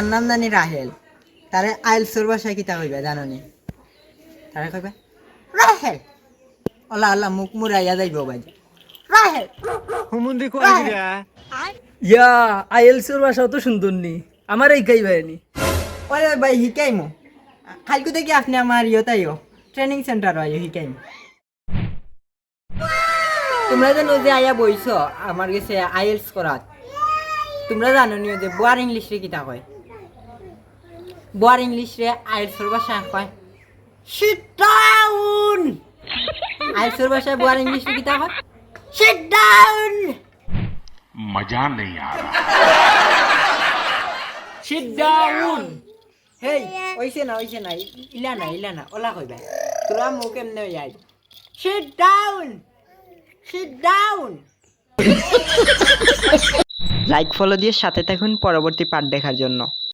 তার নাম জানি রাহেল। তারে আইলসোর বাসায় কিতা কইবা জানো নি তারে কইবা রাহেল! ওলা ওলা মুখ মুরাইয়া যাইব বাই রাহেল! হুমুন্দি গিরা ইয়া আইএলসির ভাষাও তো সুন্দর নি। আমার এই গাই ভাইনি ওরে ভাই শিকাইমু কালকে দেখি আপনি আমার ইয়তাইও ট্রেনিং সেন্টার আইও শিকাইমু তোমরা জানো যে আয়া বইছ আমার গেছে আইএলস করাত। তোমরা জানো নিও যে বোয়ার ইংলিশ রে কিতা কয়? বর ইংলিশ রে আইসর ভাষায় কয় সিট ডাউন আইলসোর ভাষায় বর ইংলিশ কি তা হয় সিট ডাউন মজা নেই আ রহা সিট ডাউন হেই ওইছে না ওইছে না ইলা না ইলা না ওলা কইবা তোরা মুখ এমনে যাই sit down sit down like follow দিয়ে সাথে থাকুন পরবর্তী পার্ট দেখার জন্য।